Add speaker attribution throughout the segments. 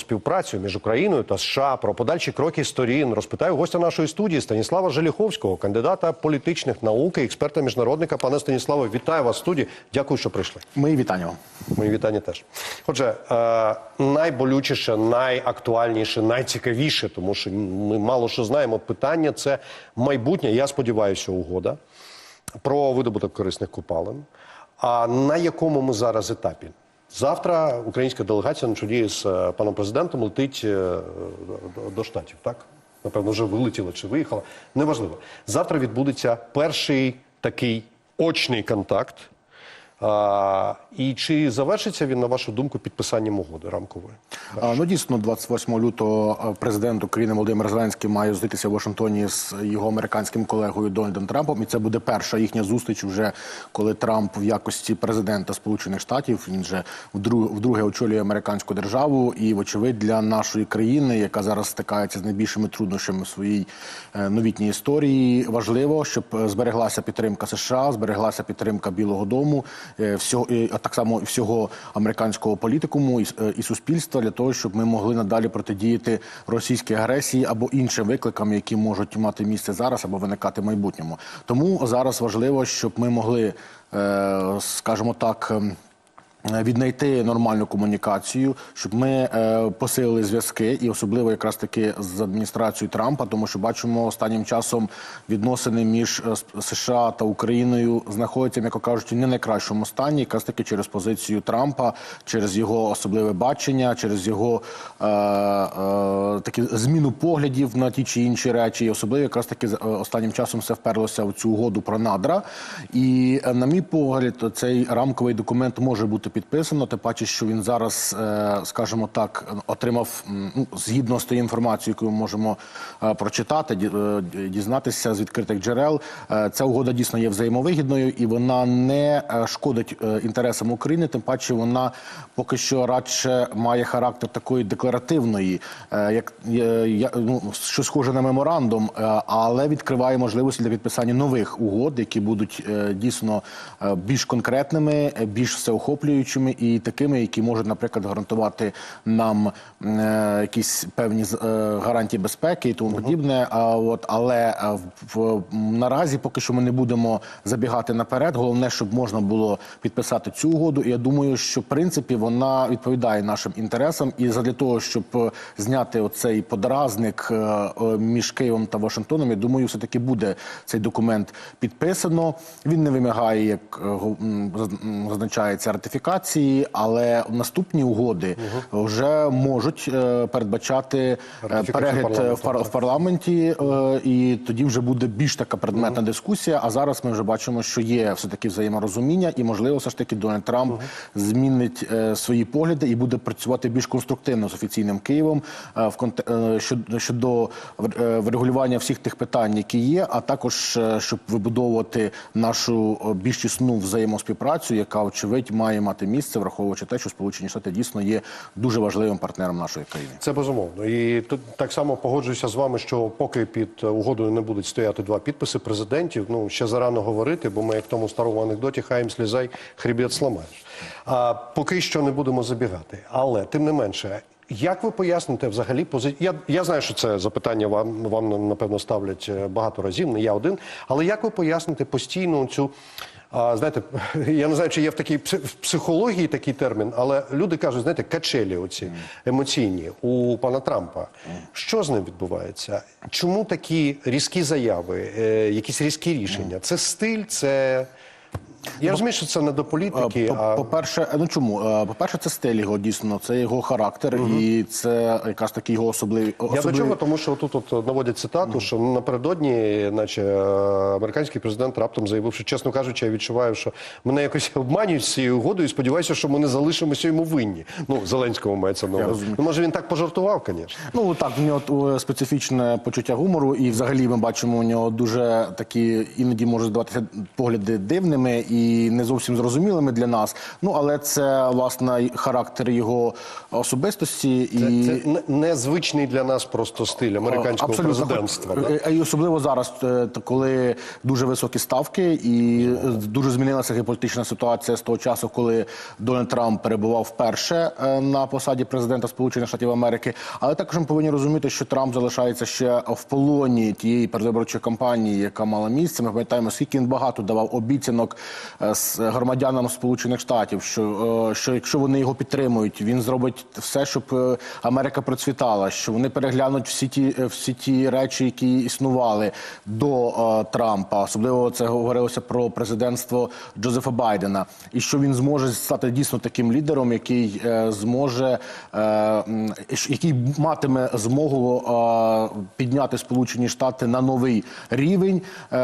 Speaker 1: Співпрацю між Україною та США про подальші кроки сторін розпитаю гостя нашої студії Станіслава Желіховського, кандидата політичних наук і експерта міжнародника. Пане Станіславе, вітаю вас в студії. Дякую, що прийшли.
Speaker 2: Мої вітання вам.
Speaker 1: Мої вітання теж. Отже, е, найболючіше, найактуальніше, найцікавіше, тому що ми мало що знаємо. Питання це майбутнє. Я сподіваюся, угода про видобуток корисних копалин. А на якому ми зараз етапі? Завтра українська делегація на чолі з е, паном президентом летить е, до, до штатів. Так напевно, вже вилетіла чи виїхала. Неважливо. Завтра відбудеться перший такий очний контакт. А, і чи завершиться він, на вашу думку, підписанням угоди рамкової?
Speaker 2: А, ну дійсно, 28 лютого президент України Володимир Зеленський має зустрітися в Вашингтоні з його американським колегою Дональдом Трампом. І це буде перша їхня зустріч, вже коли Трамп в якості президента Сполучених Штатів він же вдруге, очолює американську державу. І, вочевидь, для нашої країни, яка зараз стикається з найбільшими труднощами в своїй е, новітній історії, важливо, щоб е, збереглася підтримка США, збереглася підтримка Білого Дому, всього і, а так само всього американського політикуму і, е, і суспільства для того, щоб ми могли надалі протидіяти російській агресії або іншим викликам, які можуть мати місце зараз або виникати в майбутньому. Тому зараз важливо, щоб ми могли, е, скажімо так. Е, Віднайти нормальну комунікацію, щоб ми е, посилили зв'язки, і особливо якраз таки з адміністрацією Трампа, тому що бачимо останнім часом відносини між е, США та Україною знаходяться, м'яко кажучи, не найкращому стані, якраз таки через позицію Трампа, через його особливе бачення, через його е, е, такі зміну поглядів на ті чи інші речі, і особливо якраз таки е, останнім часом все вперлося в цю угоду про надра. І на мій погляд, цей рамковий документ може бути підписано. Тим паче, що він зараз, е, скажімо так, отримав ну, згідно з тією інформацією, яку ми можемо е, прочитати, е, дізнатися з відкритих джерел. Ця угода дійсно є взаємовигідною і вона не шкодить інтересам України. Тим паче, вона поки що радше має характер такої декларативної, як ну, що схоже на меморандум, але відкриває можливості для підписання нових угод, які будуть дійсно більш конкретними, більш всеохоплюючими і такими, які можуть, наприклад, гарантувати нам е, якісь певні е, гарантії безпеки і тому подібне. А от але е, в, в наразі поки що ми не будемо забігати наперед. Головне, щоб можна було підписати цю угоду. І я думаю, що в принципі вона відповідає нашим інтересам. І задля того, щоб е, зняти оцей подразник е, між Києвом та Вашингтоном, я думаю, все таки буде цей документ підписано. Він не вимагає, як е, го- ратифікації, але наступні угоди вже можуть е, передбачати е, перегляд е, в, парламенті, і тоді вже буде більш така предметна дискусія. А зараз ми вже бачимо, що є все таки взаєморозуміння, і можливо, все ж таки Дональд Трамп змінить е, свої погляди і буде працювати більш конструктивно з офіційним Києвом в конте щодо, врегулювання всіх тих питань, які є, а також щоб вибудовувати нашу більш тісну взаємоспівпрацю, яка очевидь має мати місце, враховуючи те, що Сполучені Штати дійсно є дуже важливим партнером нашої країни.
Speaker 1: Це безумовно. І тут так само погоджуюся з вами, що поки під угодою не будуть стояти два підписи президентів, ну ще зарано говорити, бо ми як в тому старому анекдоті хаєм слізай, хребет сламаєш. А поки що не будемо забігати. Але тим не менше. Як ви поясните взагалі позицію? Я, я знаю, що це запитання вам вам напевно ставлять е, багато разів, не я один. Але як ви поясните постійну цю а, знаєте, я не знаю, чи є в такій психології такий термін, але люди кажуть, знаєте, качелі оці емоційні у пана Трампа. Що з ним відбувається? Чому такі різкі заяви, е, якісь різкі рішення? Це стиль, це. Я розумію, що це не до політики,
Speaker 2: По-
Speaker 1: а
Speaker 2: По-перше, ну чому? Е, По-перше, це стиль його дійсно, це його характер, і це якраз таки його особливий.
Speaker 1: Я до чого, тому що тут от наводять цитату, що напередодні, наче е, американський президент раптом заявив, що чесно кажучи, я відчуваю, що мене якось обманюють з цією угодою. і Сподіваюся, що ми не залишимося йому винні. Ну Зеленському мається на увазі. Ну, може він так пожартував, звісно.
Speaker 2: Ну так, в нього е, специфічне почуття гумору, і взагалі ми бачимо у нього дуже такі іноді можуть здаватися погляди дивними. І і не зовсім зрозумілими для нас. Ну але це власне характер його особистості і
Speaker 1: Це, незвичний для нас просто стиль американського президентства. да?
Speaker 2: Е, І особливо зараз, е, коли дуже високі ставки, і дуже змінилася геополітична ситуація з того часу, коли Дональд Трамп перебував вперше е, на посаді президента Сполучених Штатів Америки. Але також ми повинні розуміти, що Трамп залишається ще в полоні тієї передвиборчої кампанії, яка мала місце. Ми пам'ятаємо, скільки він багато давав обіцянок з громадянам Сполучених Штатів, що, е, що якщо вони його підтримують, він зробить все, щоб е, Америка процвітала, що вони переглянуть всі ті е, всі ті речі, які існували до е, Трампа. Особливо це говорилося про президентство Джозефа Байдена, і що він зможе стати дійсно таким лідером, який е, зможе е, який матиме змогу е, підняти Сполучені Штати на новий рівень, е,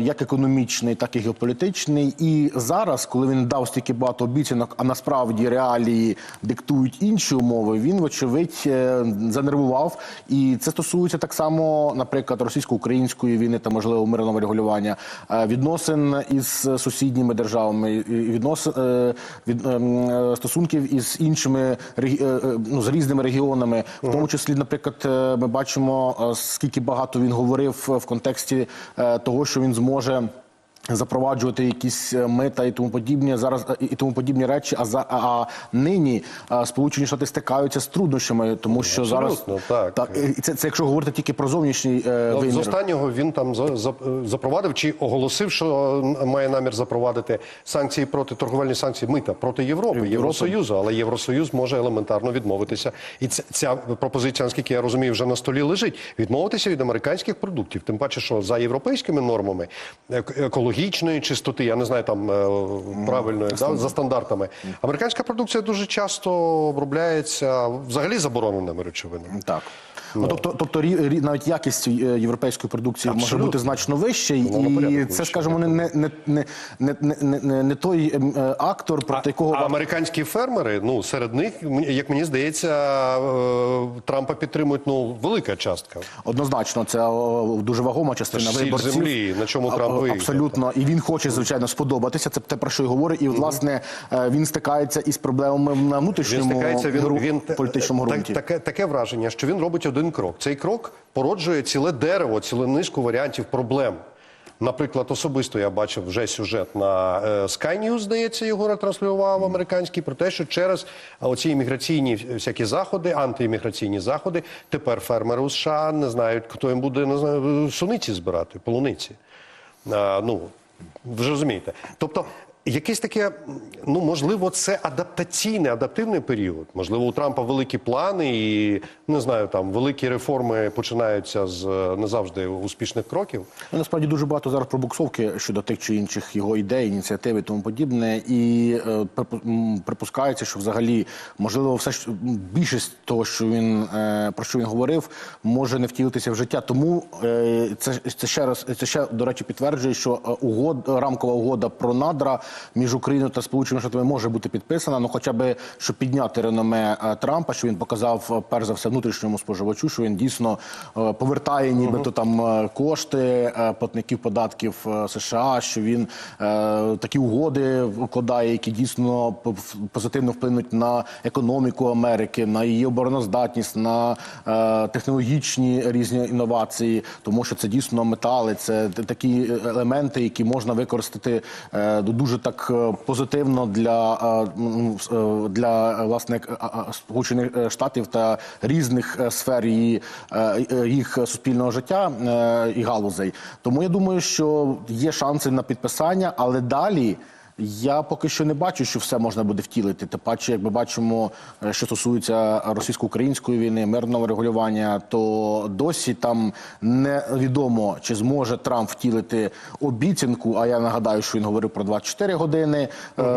Speaker 2: як економічний, так і геополітичний. І зараз, коли він дав стільки багато обіцянок, а насправді реалії диктують інші умови, він вочевидь е, занервував. І це стосується так само, наприклад, російсько-української війни та можливо мирного регулювання, е, відносин із сусідніми державами, відносин е, від ем, стосунків із іншими ну, з різними регіонами, в тому числі, наприклад, ми бачимо, скільки багато він говорив в контексті того, що він зможе. Запроваджувати якісь е, мита і тому подібні зараз е, і тому подібні речі. А за а, а нині е, Сполучені Штати стикаються з труднощами, тому що
Speaker 1: Абсолютно,
Speaker 2: зараз
Speaker 1: так.
Speaker 2: і це, це якщо говорити тільки про зовнішній е,
Speaker 1: Ну, З останнього він там за- за- запровадив чи оголосив, що має намір запровадити санкції проти торговельні санкції мита проти Європи, Євросоюзу, але Євросоюз може елементарно відмовитися. І ця, ця пропозиція, наскільки я розумію, вже на столі лежить. Відмовитися від американських продуктів. Тим паче, що за європейськими нормами ек- екологічної чистоти, я не знаю там е, правильно mm. да, за стандартами. Американська продукція дуже часто обробляється взагалі забороненими речовинами.
Speaker 2: Так. Ну, ну тобто, тобто навіть якість е, європейської продукції
Speaker 1: Абсолютно.
Speaker 2: може бути значно вища, і це, скажімо, не не, не, не, не, не, не той е, актор, проти а, якого
Speaker 1: а американські фермери, ну серед них як мені здається. Трампа підтримують ну велика частка.
Speaker 2: Однозначно, це о, дуже вагома частина виборців.
Speaker 1: землі, на чому Трамп
Speaker 2: а-. Абсолютно. І він хоче, звичайно, сподобатися. Це те, про що й говорить. І, власне, е, він стикається із проблемами на
Speaker 1: Він
Speaker 2: внутрішньому
Speaker 1: стикається, він,
Speaker 2: гру-
Speaker 1: він
Speaker 2: політичному
Speaker 1: так- таке, таке враження, що він робить один крок. Цей крок породжує ціле дерево, цілу низку варіантів проблем. Наприклад, особисто я бачив вже сюжет на е, Sky News, здається, його ретранслював американський, про те, що через оці імміграційні всякі заходи, антиімміграційні заходи, тепер фермери у США не знають, хто їм буде не суниці збирати, полуниці. Ну, ви ж розумієте. Тобто, якесь таке, ну можливо, це адаптаційний, адаптивний період. Можливо, у Трампа великі плани і не знаю, там великі реформи починаються з не завжди успішних кроків.
Speaker 2: Ну, Насправді дуже багато зараз пробуксовки щодо тих чи інших його ідей, ініціатив і тому подібне. І е, припускається, що взагалі можливо, все ж більшість того, що він е, про що він говорив, може не втілитися в життя. Тому е, це, це ще раз це ще до речі підтверджує, що е, угод рамкова угода про надра між Україною та Сполученими Штатами може бути підписана. Ну хоча б щоб підняти реноме е, Трампа, що він показав е, перш за все внутрішньому споживачу, що він дійсно е, повертає нібито там кошти платників податків США, що він такі угоди вкладає, які дійсно позитивно вплинуть на економіку Америки, на її обороноздатність, на технологічні різні інновації, тому що це дійсно метали, це такі елементи, які можна використати е, дуже так е, позитивно для, е, е, для власне Сполучених Штатів та різних сфер її, їх суспільного життя і галузей. Тому я думаю, що є шанси на підписання, але далі. Я поки що не бачу, що все можна буде втілити. Тим паче, як ми бачимо, е, що стосується російсько-української війни, мирного регулювання, то досі там невідомо, чи зможе Трамп втілити обіцянку. А я нагадаю, що він говорив про 24 години е,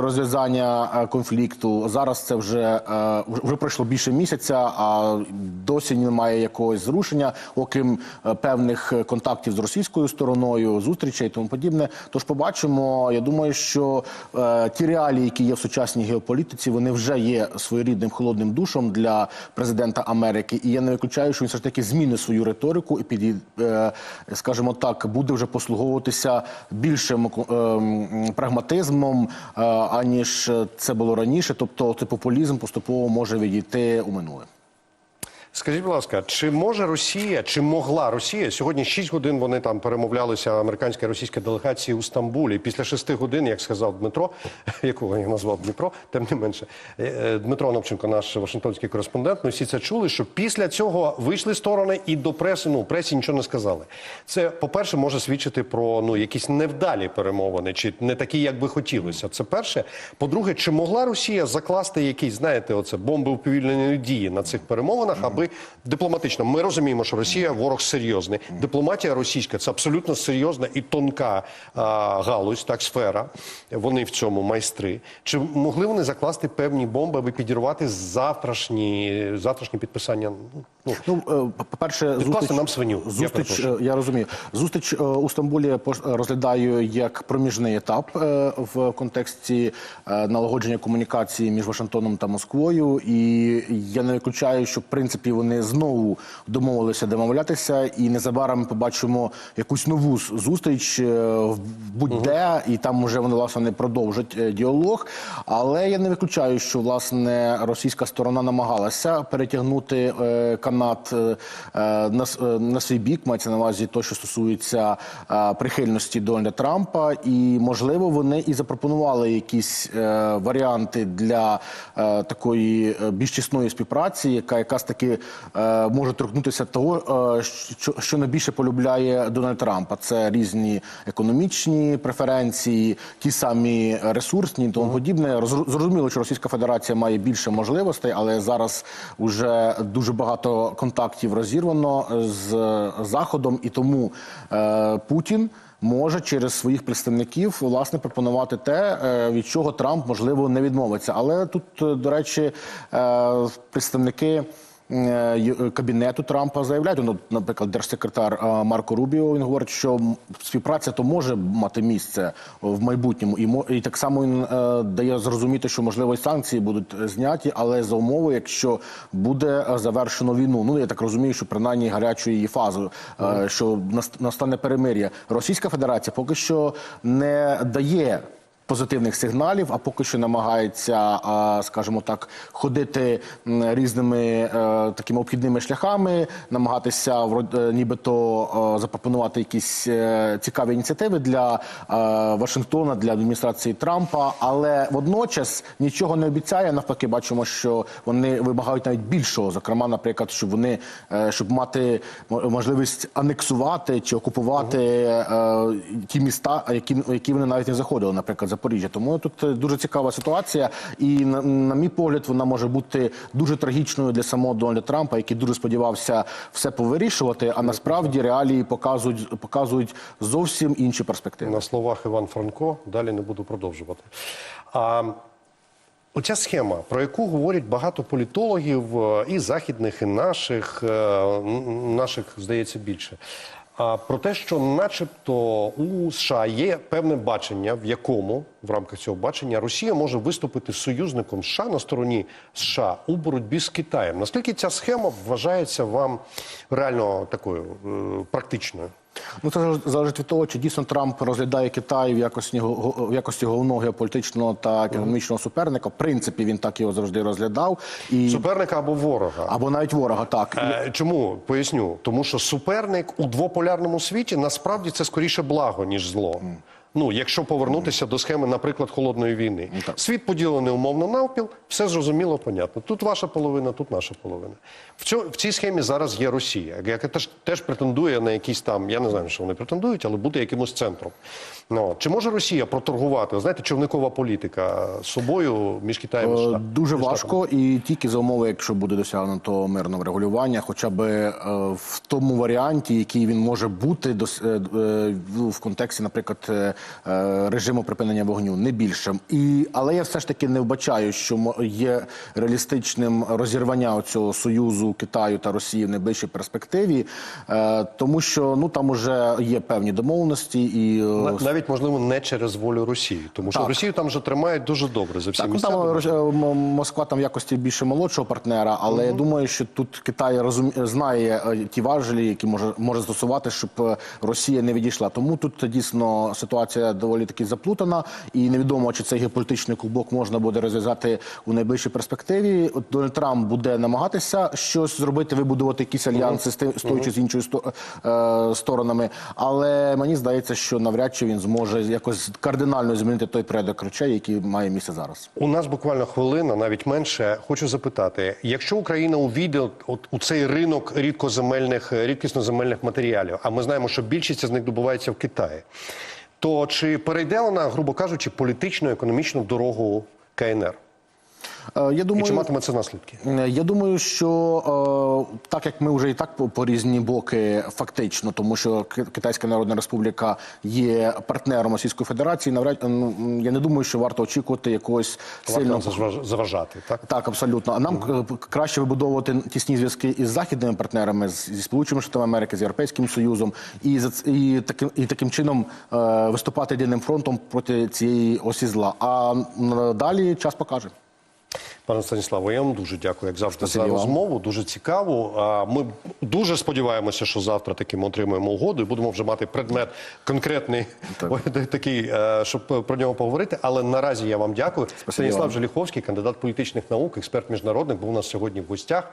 Speaker 2: розв'язання е, конфлікту. Зараз це вже, вже пройшло більше місяця, а досі немає якогось зрушення, окрім певних контактів з російською стороною, зустрічей і тому подібне. Тож побачимо. Я думаю, що е, ті реалії, які є в сучасній геополітиці, вони вже є своєрідним холодним душом для президента Америки. І я не виключаю, що він все ж таки змінить свою риторику і під, е, скажімо так, буде вже послуговуватися більшим е, прагматизмом, е, аніж це було раніше. Тобто, цей популізм поступово може відійти у минуле.
Speaker 1: Скажіть, будь ласка, чи може Росія, чи могла Росія сьогодні 6 годин вони там перемовлялися американська і російська делегації у Стамбулі. Після 6 годин, як сказав Дмитро, якого я назвав Дмитро, тим не менше, е, е, Дмитро Оновченко, наш вашингтонський кореспондент, ми всі це чули, що після цього вийшли сторони і до преси, ну пресі нічого не сказали. Це, по-перше, може свідчити про ну якісь невдалі перемовини, чи не такі, як би хотілося. Це перше. По-друге, чи могла Росія закласти якісь, знаєте, оце бомби уповільненої дії на цих перемовинах, аби дипломатично ми розуміємо, що Росія ворог серйозний. Дипломатія російська це абсолютно серйозна і тонка а, галузь, так сфера. Вони в цьому майстри. Чи могли вони закласти певні бомби, аби підірвати завтрашні завтрашні підписання? Ну,
Speaker 2: Ну, е, по-перше,
Speaker 1: Відкласти нам свиню, я
Speaker 2: Зустріч,
Speaker 1: перепрошую.
Speaker 2: е, я розумію. Зустріч е, у Стамбулі я розглядаю як проміжний етап в контексті налагодження комунікації між Вашингтоном та Москвою. І я не виключаю, що в принципі вони знову домовилися домовлятися, і незабаром ми побачимо якусь нову зустріч е, в будь-де, і там вже вони власне не продовжать е, діалог. Але я не виключаю, що власне російська сторона намагалася перетягнути е, канат на, на свій бік, мається на увазі те, що стосується прихильності Дональда Трампа, і можливо вони і запропонували якісь варіанти для такої більш тісної співпраці, яка якраз таки е, може торкнутися того, е, що, що найбільше полюбляє Дональд Трампа. Це різні економічні преференції, ті самі ресурсні тому подібне. Роз- Зрозуміло, що Російська Федерація має більше можливостей, але зараз вже дуже багато контактів розірвано з Заходом, і тому е, Путін. Може через своїх представників власне пропонувати те, від чого Трамп можливо не відмовиться. Але тут, до речі, представники кабінету Трампа заявляють, ну, наприклад, держсекретар е, Марко Рубіо він говорить, що співпраця то може мати місце в майбутньому, і і так само він е, дає зрозуміти, що можливо і санкції будуть е, зняті, але за умови, якщо буде е, завершено війну. Ну я так розумію, що принаймні гарячою її фазою, е, що наст- настане перемир'я. Російська Федерація поки що не дає позитивних сигналів, а поки що намагається, скажімо так, ходити різними е, такими обхідними шляхами, намагатися е, нібито е, запропонувати якісь цікаві ініціативи для Вашингтона, для адміністрації Трампа, але водночас нічого не обіцяє. Навпаки, бачимо, що вони вимагають навіть більшого. Зокрема, наприклад, щоб вони щоб мати мо- можливість анексувати чи окупувати ті міста, які, які вони навіть не заходили, наприклад, Запоріжжя. Тому тут е, дуже цікава ситуація, і на, на мій погляд, вона може бути дуже трагічною для самого Дональда Трампа, який дуже сподівався все повирішувати. А насправді реалії показують показують зовсім інші перспективи.
Speaker 1: на словах Іван Франко, далі не буду продовжувати. А, оця схема, про яку говорять багато політологів, е, і західних, і наших, е, наших, здається, більше. Про те, що, начебто, у США є певне бачення, в якому в рамках цього бачення Росія може виступити союзником США на стороні США у боротьбі з Китаєм. Наскільки ця схема вважається вам реально такою е, практичною?
Speaker 2: Ну це залежить- від того, чи дійсно Трамп розглядає Китай в якості в якості головного геополітичного та економічного суперника. В принципі, він так його завжди розглядав і
Speaker 1: Суперника або ворога?
Speaker 2: або навіть ворога. Так
Speaker 1: Е, Чому поясню? Тому що суперник у двополярному світі насправді це скоріше благо ніж зло. Ну, якщо повернутися до схеми, наприклад, холодної війни, світ поділений умовно навпіл, все зрозуміло, понятно. Тут ваша половина, тут наша половина. В цьо, в цій схемі зараз є Росія, яка теж, теж претендує на якісь там, я не знаю, що вони претендують, але бути якимось центром. Ну, чи може Росія проторгувати? Знаєте, човникова політика з собою між Китаєм і
Speaker 2: Е,
Speaker 1: США?
Speaker 2: Дуже важко, і тільки за умови, якщо буде досягнуто мирного регулювання, хоча б е, в тому варіанті, який він може бути е, в контексті, наприклад, режиму припинення вогню, не більше. І але я все ж таки не вбачаю, що є реалістичним розірвання цього союзу Китаю та Росії в найближчій перспективі, е, тому що ну там уже є певні домовленості і е,
Speaker 1: Навіть можливо не через волю Росії, тому що
Speaker 2: Так.
Speaker 1: Росію там вже тримають дуже добре за всі
Speaker 2: Так, ну,
Speaker 1: місця.
Speaker 2: там е, Москва там в якості більше молодшого партнера, але я думаю, що тут Китай розум... знає е, ті важелі, які може може застосувати, щоб е, Росія не відійшла. Тому тут дійсно ситуація доволі таки заплутана, і невідомо, чи цей геополітичний клубок можна буде розв'язати у найближчій перспективі. От Дональд Трамп буде намагатися щось зробити, вибудувати якісь альянси з тим- з тою чи з іншою е, сторонами. Але мені здається, що навряд чи він зможе якось кардинально змінити той порядок речей, який має місце зараз.
Speaker 1: У нас буквально хвилина, навіть менше. Хочу запитати: якщо Україна увійде от у цей ринок рідкоземельних, рідкісноземельних матеріалів, а ми знаємо, що більшість з них добувається в Китаї, то чи перейде вона, грубо кажучи, політичну економічну дорогу КНР?
Speaker 2: Е, Я
Speaker 1: І чи матиме це наслідки?
Speaker 2: Е, Я думаю, що е, так як ми вже і так по, по різні боки, фактично, тому що Ки- Китайська Народна Республіка є партнером Російської Федерації, навряд ну я не думаю, що варто очікувати якогось сильного
Speaker 1: заважати, так?
Speaker 2: так, абсолютно. А нам е, краще вибудовувати тісні зв'язки із західними партнерами, зі Сполученими Штатами Америки, з Європейським Союзом, і за і таким і таким чином виступати єдиним фронтом проти цієї осі зла. А далі час покаже.
Speaker 1: Пане Станіславе, я вам дуже дякую, як завжди,
Speaker 2: Спасибі
Speaker 1: за розмову. Дуже цікаво. Ми дуже сподіваємося, що завтра таки ми отримаємо угоду і будемо вже мати предмет конкретний, так. такий, е, щоб про нього поговорити. Але наразі я вам дякую.
Speaker 2: Спасибі
Speaker 1: Станіслав
Speaker 2: вам.
Speaker 1: Желіховський, кандидат політичних наук, експерт міжнародник, був у нас сьогодні в гостях.